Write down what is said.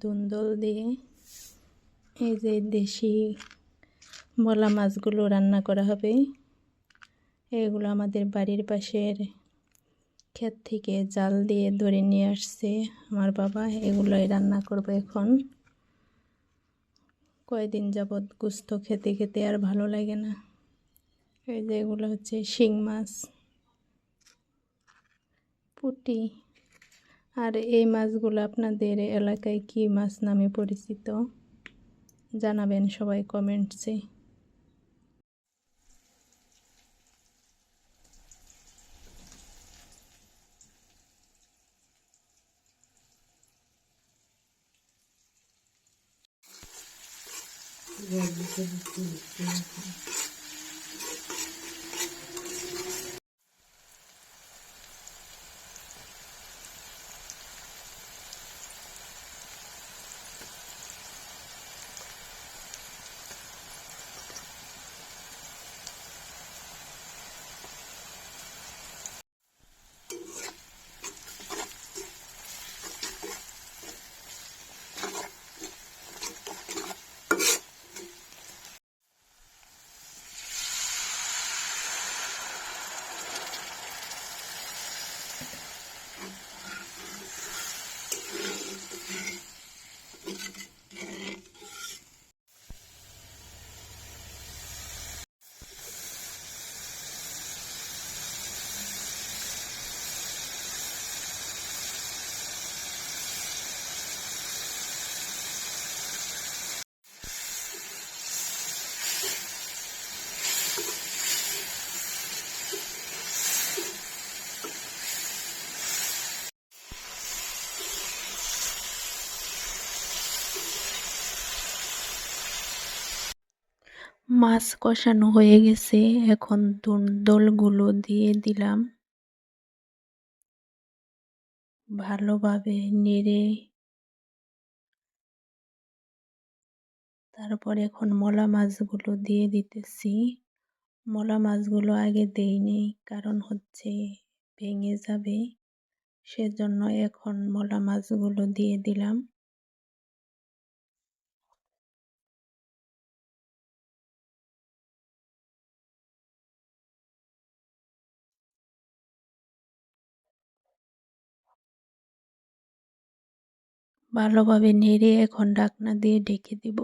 দুন্দল দিয়ে এই যে দেশি বলা মাছগুলো রান্না করা হবে। এগুলো আমাদের বাড়ির পাশের ক্ষেত থেকে জাল দিয়ে ধরে নিয়ে আসছে আমার বাবা। এগুলোই রান্না করবে এখন। কয়দিন যাবৎ গুস্ত খেতে খেতে আর ভালো লাগে না। এই যে এগুলো হচ্ছে শিং মাছ, পুটি আর এই মাছগুলো আপনাদের এলাকায় কি মাছ নামে পরিচিত? জানাবেন সবাই কমেন্টসে। মাছ কষানো হয়ে গেছে। এখন দোলগুলো দিয়ে দিলাম। ভালোভাবে নেড়ে তারপর এখন মলা মাছগুলো দিয়ে দিতেছি। মলা মাছগুলো আগে দেইনি, কারণ হচ্ছে ভেঙে যাবে। সেজন্য এখন মলা মাছগুলো দিয়ে দিলাম। ভালোভাবে নেড়ে এখন ঢাকনা দিয়ে ঢেকে দিব।